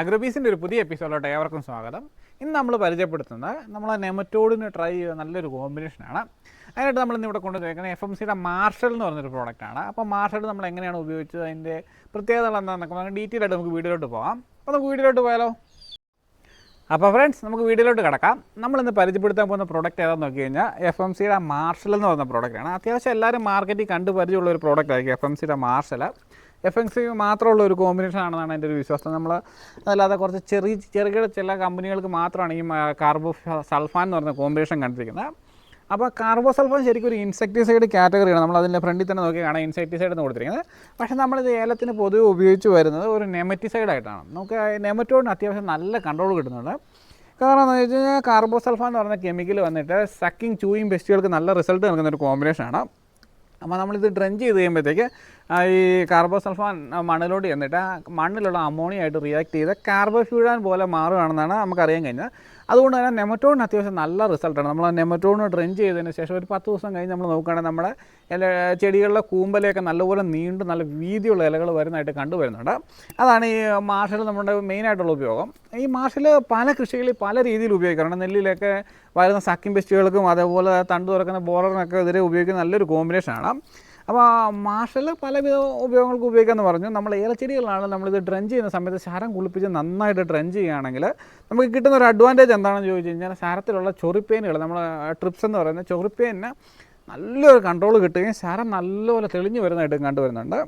അഗ്രോബീസിന്റെ ഒരു പുതിയ എപ്പിസോഡിലോട്ട് ഏവർക്കും സ്വാഗതം. ഇന്ന് നമ്മൾ പരിചയപ്പെടുത്തുന്നത് നമ്മൾ നെമറ്റോഡിന് ട്രൈ ചെയ്ത നല്ലൊരു കോമ്പിനേഷനാണ് അതിനായിട്ട് നമ്മൾ ഇന്ന് ഇവിടെ കൊണ്ടുവന്നിരിക്കുന്നത് എഫ് എം സിയുടെ മാർഷൽ എന്ന് പറഞ്ഞൊരു പ്രോഡക്റ്റാണ് അപ്പോൾ മാർഷൽ നമ്മൾ എങ്ങനെയാണ് ഉപയോഗിച്ചത്? അതിന്റെ പ്രത്യേകതകൾ എന്താണെന്നൊക്കെ നമുക്ക് ഡീറ്റെയിൽ ആയിട്ട് നമുക്ക് വീഡിയോയിലോട്ട് പോകാം. അപ്പോൾ നമുക്ക് വീഡിയോയിലോട്ട് പോയാലോ? അപ്പോൾ ഫ്രണ്ട്സ് നമുക്ക് വീഡിയോയിലോട്ട് കിടക്കാം. നമ്മളിന്ന് പരിചയപ്പെടുത്താൻ പോകുന്ന പ്രോഡക്റ്റ് ഏതാണെന്ന് നോക്കി കഴിഞ്ഞാൽ എഫ് എം സിയുടെ മാർഷൽ എന്ന് പറയുന്ന പ്രോഡക്റ്റാണ് അത്യാവശ്യം എല്ലാവരും മാർക്കറ്റിൽ കണ്ടു പരിചയമുള്ള ഒരു പ്രോഡക്റ്റ് ആയിരിക്കും എഫ് എം സിയുടെ മാർഷൽ എഫ് എം സി മാത്രമുള്ള ഒരു കോമ്പിനേഷൻ ആണെന്നാണ് എന്റെ ഒരു വിശ്വാസം. നമ്മൾ അതല്ലാതെ കുറച്ച് ചെറിയ ചെറുകിട ചില കമ്പനികൾക്ക് മാത്രമാണ് ഈ കാർബോ സൾഫാൻ എന്ന് പറയുന്ന കോമ്പിനേഷൻ കണ്ടിരിക്കുന്നത്. അപ്പോൾ കാർബോ സൾഫാൻ ശരിക്കും ഒരു ഇൻസെക്ടിസൈഡ് കാറ്റഗറിയാണ് നമ്മൾ അതിന്റെ ഫ്രണ്ടിൽ തന്നെ നോക്കി കാണാം ഇൻസെക്ടിസൈഡ് എന്ന് കൊടുത്തിരിക്കുന്നത്. പക്ഷേ നമ്മളിത് ഏലത്തിന് പൊതുവെ ഉപയോഗിച്ച് വരുന്നത് ഒരു നെമറ്റിസൈഡ് ആയിട്ടാണ്. നമുക്ക് നെമറ്റോഡിന് അത്യാവശ്യം നല്ല കൺട്രോൾ കിട്ടുന്നുണ്ട്. കാരണം എന്ന് വെച്ച് കഴിഞ്ഞാൽ കാർബോസൾഫാൻ എന്ന് പറയുന്ന കെമിക്കൽ വന്നിട്ട് സക്കിങ് ചൂയിങ് പെസ്റ്റുകൾക്ക് നല്ല റിസൾട്ട് നൽകുന്ന ഒരു കോമ്പിനേഷനാണ് അപ്പോൾ നമ്മളിത് ഡ്രഞ്ച് ചെയ്ത് കഴിയുമ്പോഴത്തേക്ക് ഈ കാർബോസൾഫാൻ മണ്ണിലോട്ട് ചെന്നിട്ട് ആ മണ്ണിലുള്ള അമോണിയ ആയിട്ട് റിയാക്ട് ചെയ്ത് കാർബോഫ്യൂഡാൻ പോലെ മാറുകയാണെന്നാണ് നമുക്കറിയാൻ കഴിഞ്ഞത്. അതുകൊണ്ട് തന്നെ നെമറ്റോണിന് അത്യാവശ്യം നല്ല റിസൾട്ടാണ് നമ്മൾ ആ നെമറ്റോൺ ഡ്രെയിൻ ചെയ്തതിന് ശേഷം ഒരു പത്ത് ദിവസം കഴിഞ്ഞ് നമ്മൾ നോക്കുകയാണെങ്കിൽ നമ്മുടെ ചെടികളിലെ കൂമ്പലയൊക്കെ നല്ലപോലെ നീണ്ട് നല്ല വീതിയുള്ള ഇലകൾ വരുന്നതായിട്ട് കണ്ടുവരുന്നുണ്ട് അതാണ് ഈ മാർഷൽ നമ്മുടെ മെയിനായിട്ടുള്ള ഉപയോഗം. ഈ മാർഷൽ പല കൃഷികളിൽ പല രീതിയിൽ ഉപയോഗിക്കാറുണ്ട്. നെല്ലിലൊക്കെ വരുന്ന സക്കിൻ പെസ്റ്റുകൾക്കും അതേപോലെ തണ്ട് തുറക്കുന്ന ബോററിനൊക്കെ എതിരെ ഉപയോഗിക്കുന്ന നല്ലൊരു കോമ്പിനേഷനാണ് അപ്പോൾ മാർഷൽ പലവിധ ഉപയോഗങ്ങൾക്ക് ഉപയോഗിക്കാമെന്ന് പറഞ്ഞു. നമ്മൾ ഏലച്ചെടികളാണ് നമ്മളിത് ഡ്രഞ്ച് ചെയ്യുന്ന സമയത്ത് ശരം കുളിപ്പിച്ച് നന്നായിട്ട് ഡ്രഞ്ച് ചെയ്യുകയാണെങ്കിൽ നമുക്ക് കിട്ടുന്ന ഒരു അഡ്വാന്റേജ് എന്താണെന്ന് ചോദിച്ചു കഴിഞ്ഞാൽ ശരത്തിലുള്ള ചൊറിപ്പേനുകൾ നമ്മൾ ട്രിപ്സ് എന്ന് പറയുന്ന ചൊറിപ്പേനിന് നല്ലൊരു കൺട്രോൾ കിട്ടുകയും ശരം നല്ലപോലെ തെളിഞ്ഞു വരുന്നതായിട്ടും കണ്ടുവരുന്നുണ്ട്.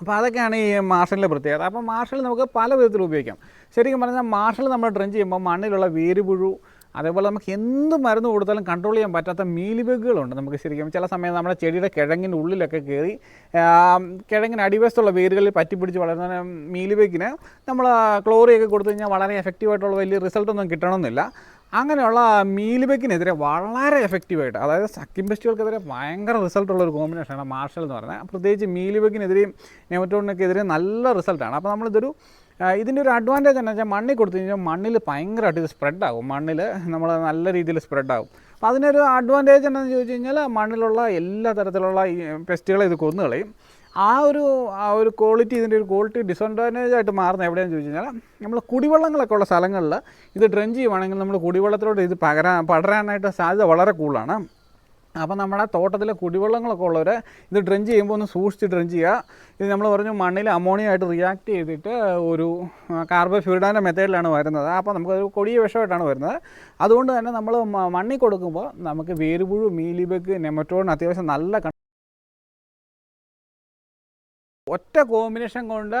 അപ്പോൾ അതൊക്കെയാണ് ഈ മാർഷലിന്റെ പ്രത്യേകത. അപ്പോൾ മാർഷൽ നമുക്ക് പല വിധത്തിൽ ഉപയോഗിക്കാം. ശരിക്കും പറഞ്ഞാൽ മാർഷൽ നമ്മൾ ഡ്രഞ്ച് ചെയ്യുമ്പോൾ മണ്ണിലുള്ള വേരുപുഴു അതേപോലെ നമുക്ക് എന്ത് മരുന്ന് കൊടുത്താലും കൺട്രോൾ ചെയ്യാൻ പറ്റാത്ത മീലിബഗുകളുണ്ട് നമുക്ക് ശരിക്കും ചില സമയം നമ്മുടെ ചെടിയുടെ കിഴങ്ങിന്റെ ഉള്ളിലൊക്കെ കയറി കിഴങ്ങിന് അടിവശത്തുള്ള വേരുകളിൽ പറ്റിപ്പിടിച്ച് വളരുന്ന മീലിബഗിന് നമ്മൾ ക്ലോറിയൊക്കെ കൊടുത്തു കഴിഞ്ഞാൽ വളരെ എഫക്റ്റീവായിട്ടുള്ള വലിയ റിസൾട്ടൊന്നും കിട്ടണമെന്നില്ല. അങ്ങനെയുള്ള മീലിബക്കിനെതിരെ വളരെ എഫക്റ്റീവായിട്ട് അതായത് സക്കിം പെസ്റ്റുകൾക്കെതിരെ ഭയങ്കര റിസൾട്ടുള്ള ഒരു കോമ്പിനേഷനാണ് മാർഷൽ എന്ന് പറയുന്നത്. പ്രത്യേകിച്ച് മീലിബക്കിനെതിരെയും നെമറ്റോണിനൊക്കെതിരെ നല്ല റിസൾട്ടാണ് അപ്പോൾ നമ്മളിതൊരു ഇതിന്റെ ഒരു അഡ്വാന്റേജ് എന്ന് വെച്ചാൽ മണ്ണിൽ കൊടുത്തു കഴിഞ്ഞാൽ മണ്ണിൽ ഭയങ്കരമായിട്ട് ഇത് സ്പ്രെഡ് ആകും. മണ്ണിൽ നമ്മൾ നല്ല രീതിയിൽ സ്പ്രെഡ് ആകും. അപ്പോൾ അതിനൊരു അഡ്വാന്റേജ് എന്താണെന്ന് ചോദിച്ചു കഴിഞ്ഞാൽ മണ്ണിലുള്ള എല്ലാ തരത്തിലുള്ള പെസ്റ്റുകളെ ഇത് കൊന്നു കളയും. ആ ഒരു ആ ഒരു ക്വാളിറ്റി ഇതിന്റെ ഒരു ക്വാളിറ്റി ഡിസഡ്വാന്റേജ് ആയിട്ട് മാറുന്നത് എവിടെയാണെന്ന് ചോദിച്ചു കഴിഞ്ഞാൽ നമ്മൾ കുടിവെള്ളങ്ങളൊക്കെ ഉള്ള സ്ഥലങ്ങളിൽ ഇത് ഡ്രഞ്ച് ചെയ്യുവാണെങ്കിൽ നമ്മൾ കുടിവെള്ളത്തിലോട്ട് ഇത് പകരാൻ പടരാനായിട്ട് സാധ്യത വളരെ കൂടുതലാണ്. അപ്പോൾ നമ്മുടെ തോട്ടത്തിലെ കുടിവെള്ളങ്ങളൊക്കെ ഉള്ളവർ ഇത് ഡ്രഞ്ച് ചെയ്യുമ്പോൾ ഒന്ന് സൂക്ഷിച്ച് ഡ്രഞ്ച് ചെയ്യുക. ഇത് നമ്മൾ പറഞ്ഞു മണ്ണിൽ അമോണിയ ആയിട്ട് റിയാക്ട് ചെയ്തിട്ട് ഒരു കാർബോഫ്യൂഡാന്റെ മെത്തേഡിലാണ് വരുന്നത്. അപ്പോൾ നമുക്ക് ഒരു കൊടിയ വിഷമായിട്ടാണ് വരുന്നത്. അതുകൊണ്ട് തന്നെ നമ്മൾ മണ്ണിൽ കൊടുക്കുമ്പോൾ നമുക്ക് വേരുപുഴു മീലിബഗ് നെമറ്റോൺ അത്യാവശ്യം നല്ല ഒറ്റ കോമ്പിനേഷൻ കൊണ്ട്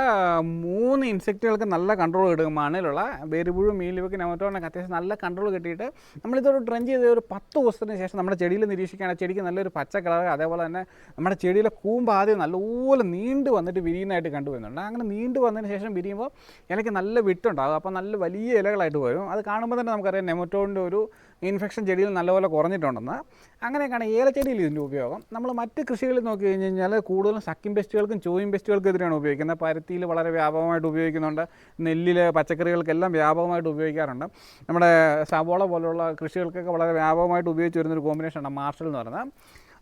മൂന്ന് ഇൻസെക്റ്റുകൾക്ക് നല്ല കൺട്രോൾ കിട്ടും മണ്ണിലുള്ള. വേരുപുഴു മീലിവയ്ക്ക് നമറ്റോണൊക്കെ അത്യാവശ്യം നല്ല കൺട്രോൾ കിട്ടിയിട്ട് നമ്മളിതൊരു ട്രെഞ്ച് ചെയ്ത് ഒരു പത്ത് ദിവസത്തിന് ശേഷം നമ്മുടെ ചെടിയിൽ നിരീക്ഷിക്കുകയാണെങ്കിൽ ചെടിക്ക് നല്ലൊരു പച്ച കളർ അതേപോലെ തന്നെ നമ്മുടെ ചെടിയിലെ കൂമ്പ് ആദ്യം നല്ലപോലെ നീണ്ടു വന്നിട്ട് വിരിയുന്നതായിട്ട് കണ്ടുവരുന്നുണ്ട് അങ്ങനെ നീണ്ടു വന്നതിന് ശേഷം വിരിയുമ്പോൾ ഇലയ്ക്ക് നല്ല വിട്ടുണ്ടാകും. അപ്പോൾ നല്ല വലിയ ഇലകളായിട്ട് വരും. അത് കാണുമ്പോൾ തന്നെ നമുക്കറിയാം നെമറ്റോണിന്റെ ഒരു ഇൻഫെക്ഷൻ ചെടിയിൽ നല്ലപോലെ കുറഞ്ഞിട്ടുണ്ടെന്ന്. അങ്ങനെയൊക്കെയാണ് ഏലച്ചെടിയിൽ ഇതിന്റെ ഉപയോഗം. നമ്മൾ മറ്റ് കൃഷികളിൽ നോക്കി കഴിഞ്ഞ് കഴിഞ്ഞാൽ കൂടുതലും സക്കിം പെസ്റ്റുകൾക്കും ചോയും പെസ്റ്റുകൾക്കെതിരെയാണ് ഉപയോഗിക്കുന്നത്. പരുത്തിയിൽ വളരെ വ്യാപകമായിട്ട് ഉപയോഗിക്കുന്നുണ്ട്. നെല്ലിൽ പച്ചക്കറികൾക്കെല്ലാം വ്യാപകമായിട്ട് ഉപയോഗിക്കാറുണ്ട്. നമ്മുടെ സവോള പോലുള്ള കൃഷികൾക്കൊക്കെ വളരെ വ്യാപകമായിട്ട് ഉപയോഗിച്ച് വരുന്നൊരു കോമ്പിനേഷനാണ് മാർഷൽ എന്ന് പറയുന്നത്.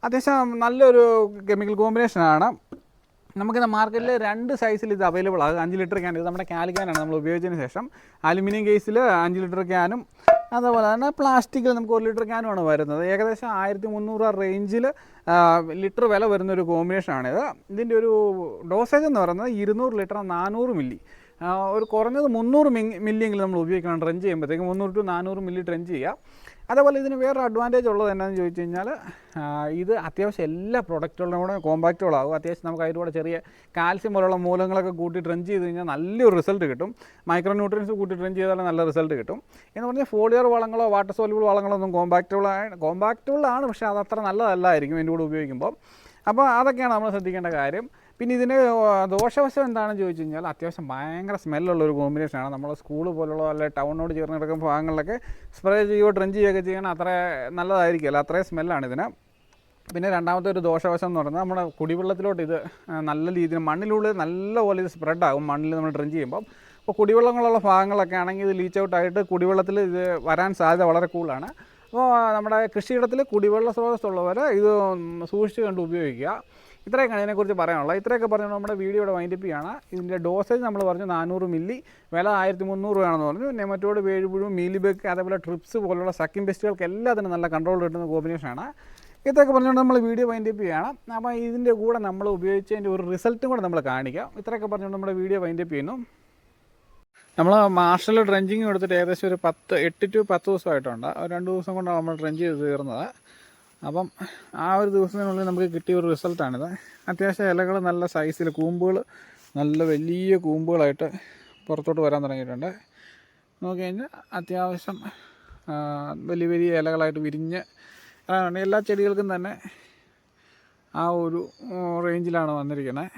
അത്യാവശ്യം നല്ലൊരു കെമിക്കൽ കോമ്പിനേഷനാണ് നമുക്കിത് മാർക്കറ്റിൽ രണ്ട് സൈസിൽ ഇത് അവൈലബിൾ ആകും അഞ്ച് ലിറ്റർ ക്യാൻ ഇത് നമ്മുടെ കാലിക്കാനാണ് നമ്മൾ ഉപയോഗിച്ചതിന് ശേഷം. അലുമിനിയം കേസിൽ അഞ്ച് ലിറ്റർ ക്യാനും അതുപോലെ തന്നെ പ്ലാസ്റ്റിക്കിൽ നമുക്ക് ഒരു ലിറ്റർ ക്യാനുമാണ് വരുന്നത്. ഏകദേശം ആയിരത്തി മുന്നൂറ് റേഞ്ചിൽ ലിറ്റർ വില വരുന്ന ഒരു കോമ്പിനേഷനാണിത് ഇതിന്റെ ഒരു ഡോസേജ് എന്ന് പറയുന്നത് ഇരുന്നൂറ് ലിറ്റർ നാനൂറ് മില്ലി ഒരു കുറഞ്ഞത് മുന്നൂറ് മില്ലിയെങ്കിലും നമ്മൾ ഉപയോഗിക്കണം. ഡ്രഞ്ച് ചെയ്യുമ്പോഴത്തേക്കും മുന്നൂറ് ടു നാനൂറ് മില്ലി ഡ്രഞ്ച് ചെയ്യുക അതേപോലെ ഇതിന് വേറൊരു അഡ്വാന്റേജ് ഉള്ളത് എന്നാന്ന് ചോദിച്ചു കഴിഞ്ഞാൽ ഇത് അത്യാവശ്യം എല്ലാ പ്രൊഡക്റ്റുകളുടെ കൂടെ കോമ്പാക്റ്റുകളാകും അത്യാവശ്യം നമുക്ക് അതിന്റെ കൂടെ ചെറിയ കാൽസ്യം പോലുള്ള മൂലങ്ങളൊക്കെ കൂട്ടി ട്രഞ്ച് ചെയ്ത് കഴിഞ്ഞാൽ നല്ലൊരു റിസൾട്ട് കിട്ടും. മൈക്രോ ന്യൂട്രിയൻസ് കൂട്ടി ട്രഞ്ച് ചെയ്താൽ നല്ല റിസൾട്ട് കിട്ടും. എന്ന് പറഞ്ഞാൽ ഫോളിയർ വളങ്ങളോ വാട്ടർ സോലിബിൾ വളങ്ങളോ ഒന്നും കോമ്പാക്റ്റുകളാണ് കോമ്പാക്റ്റുകളാണ് പക്ഷേ അത് അത്ര നല്ലതല്ലായിരിക്കും. എന്റെ കൂടെ ഉപയോഗിക്കുമ്പോൾ അപ്പോൾ അതൊക്കെയാണ് നമ്മൾ ശ്രദ്ധിക്കേണ്ട കാര്യം. പിന്നെ ഇതിന് ദോഷവശം എന്താണെന്ന് ചോദിച്ചു കഴിഞ്ഞാൽ അത്യാവശ്യം ഭയങ്കര സ്മെല്ലുള്ള ഒരു കോമ്പിനേഷനാണ് നമ്മൾ സ്കൂൾ പോലുള്ള അല്ലെ ടൗണിനോട് ചേർന്ന് കിടക്കുന്ന ഭാഗങ്ങളിലൊക്കെ സ്പ്രേ ചെയ്യുകയോ ഡ്രഞ്ച് ചെയ്യുകയൊക്കെ ചെയ്യണം അത്ര നല്ലതായിരിക്കില്ല അത്രയും സ്മെല്ലാണ് ഇതിന്. പിന്നെ രണ്ടാമത്തെ ഒരു ദോഷവശം എന്ന് പറയുന്നത് നമ്മുടെ കുടിവെള്ളത്തിലോട്ട് ഇത് നല്ല രീതിയിൽ മണ്ണിലുള്ളിൽ നല്ലപോലെ ഇത് സ്പ്രെഡ് ആകും. മണ്ണിൽ നമ്മൾ ഡ്രഞ്ച് ചെയ്യുമ്പോൾ അപ്പോൾ കുടിവെള്ളങ്ങളുള്ള ഭാഗങ്ങളൊക്കെ ആണെങ്കിൽ ഇത് ലീച്ച് ഔട്ട് ആയിട്ട് കുടിവെള്ളത്തിൽ ഇത് വരാൻ സാധ്യത വളരെ കൂടുതലാണ്. അപ്പോൾ നമ്മുടെ കൃഷിയിടത്തിൽ കുടിവെള്ള സ്രോതസ്സുള്ളവർ ഇത് സൂക്ഷിച്ച് കണ്ട് ഉപയോഗിക്കുക. ഇത്രയൊക്കെയാണ് ഇതിനെക്കുറിച്ച് പറയാനുള്ളത് ഇത്രയൊക്കെ പറഞ്ഞു നമ്മുടെ വീഡിയോ ഇവിടെ വൈൻഡപ്പ് ചെയ്യാണ് ഇതിന്റെ ഡോസേജ് നമ്മൾ പറഞ്ഞു നാനൂറ് മില്ലി വില ആയിരത്തി മുന്നൂറ് രൂപയാണെന്ന് പറഞ്ഞു. നെമറ്റോഡ് വേഴുപുഴും മീലിബെക്ക് അതേപോലെ ട്രിപ്സ് പോലുള്ള സക്കിം പെസ്റ്റുകൾക്ക് എല്ലാത്തിനും നല്ല കൺട്രോൾ കിട്ടുന്ന കോമ്പിനേഷനാണ് ഇതൊക്കെ പറഞ്ഞുകൊണ്ട് നമ്മൾ വീഡിയോ വൈൻഡപ്പ് ചെയ്യണം. അപ്പോൾ ഇതിന്റെ കൂടെ നമ്മൾ ഉപയോഗിച്ചതിന്റെ ഒരു റിസൾട്ടും കൂടെ നമ്മൾ കാണിക്കാം. ഇത്രയൊക്കെ പറഞ്ഞുകൊണ്ട് നമ്മുടെ വീഡിയോ വൈൻഡപ്പ് ചെയ്യുന്നു. നമ്മൾ മാർഷൽ ഡ്രഞ്ചിങ് എടുത്തിട്ട് ഏകദേശം ഒരു പത്ത് എട്ട് ടു പത്ത് ദിവസമായിട്ടുണ്ട്. രണ്ട് ദിവസം കൊണ്ടാണ് നമ്മൾ ഡ്രഞ്ച് ചെയ്ത് തീർന്നത്. അപ്പം ആ ഒരു ദിവസത്തിനുള്ളിൽ നമുക്ക് കിട്ടിയ ഒരു റിസൾട്ടാണിത്. അത്യാവശ്യം ഇലകൾ നല്ല സൈസിൽ കൂമ്പുകൾ നല്ല വലിയ കൂമ്പുകളായിട്ട് പുറത്തോട്ട് വരാൻ തുടങ്ങിയിട്ടുണ്ട്. നോക്കി കഴിഞ്ഞാൽ അത്യാവശ്യം വലിയ വലിയ ഇലകളായിട്ട് വിരിഞ്ഞ് അതാണ് എല്ലാ ചെടികൾക്കും തന്നെ ആ ഒരു റേഞ്ചിലാണ് വന്നിരിക്കുന്നത്.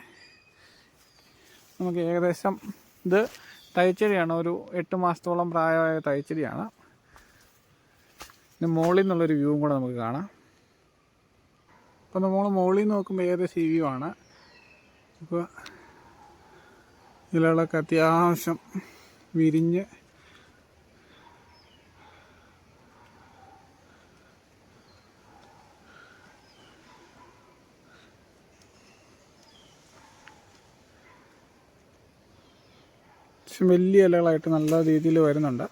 നമുക്ക് ഏകദേശം ഇത് തൈച്ചെടിയാണ്. ഒരു എട്ട് മാസത്തോളം പ്രായമായ തൈച്ചെടിയാണ്. പിന്നെ മുകളിൽ നിന്നുള്ളൊരു വ്യൂവും കൂടെ നമുക്ക് കാണാം. അപ്പോൾ നമ്മൾ മുകളിൽ നോക്കുമ്പോൾ ഏകദേശം ഈ ആണ് ഇപ്പോൾ ഇലകളൊക്കെ അത്യാവശ്യം വിരിഞ്ഞ് വലിയ ഇലകളായിട്ട് നല്ല രീതിയിൽ വരുന്നുണ്ട്.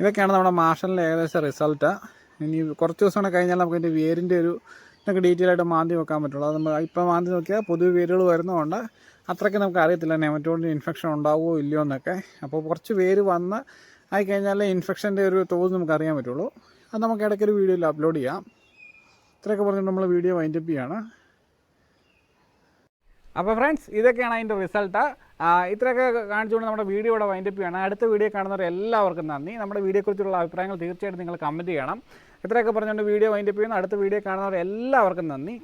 ഇതൊക്കെയാണ് നമ്മുടെ മാഷലിന്റെ ഏകദേശം റിസൾട്ട്. ഇനി കുറച്ച് ദിവസം കൂടെ കഴിഞ്ഞാൽ നമുക്ക് ഇതിന്റെ വേരിന്റെ ഒരു നമുക്ക് ഡീറ്റെയിൽ ആയിട്ട് മാന്തി വെക്കാൻ പറ്റുള്ളൂ. അത് നമ്മൾ ഇപ്പം മാന്തി നോക്കിയാൽ പൊതുവെ വേരുകൾ വരുന്നതുകൊണ്ട് അത്രയ്ക്ക് നമുക്ക് അറിയത്തില്ല. നെമറ്റോഡിന്റെ ഇൻഫെക്ഷൻ ഉണ്ടാവുമോ ഇല്ലയോ എന്നൊക്കെ. അപ്പോൾ കുറച്ച് വേര് വന്ന് ആയി കഴിഞ്ഞാൽ ഇൻഫെക്ഷന്റെ ഒരു തോത് നമുക്ക് അറിയാൻ പറ്റുള്ളൂ. അത് നമുക്ക് ഇടയ്ക്കൊരു വീഡിയോയിൽ അപ്ലോഡ് ചെയ്യാം. ഇത്രയൊക്കെ പറഞ്ഞിട്ട് നമ്മൾ വീഡിയോ വൈൻഡപ്പ് ചെയ്യാണ്. അപ്പോൾ ഫ്രണ്ട്സ് ഇതൊക്കെയാണ് അതിന്റെ റിസൾട്ട് ഇത്രയൊക്കെ കാണിച്ചുകൊണ്ട് നമ്മുടെ വീഡിയോ ഇവിടെ വൈൻഡപ്പ് ചെയ്യണം അടുത്ത വീഡിയോ കാണുന്നവർ എല്ലാവർക്കും നന്ദി. നമ്മുടെ വീഡിയോയെക്കുറിച്ചുള്ള അഭിപ്രായങ്ങൾ തീർച്ചയായിട്ടും നിങ്ങൾ കമന്റ് ചെയ്യണം. ഇത്രയൊക്കെ പറഞ്ഞുകൊണ്ട് വീഡിയോ വൈൻഡപ്പ് ചെയ്യുന്നു. അടുത്ത വീഡിയോ കാണുന്നവർ എല്ലാവർക്കും നന്ദി.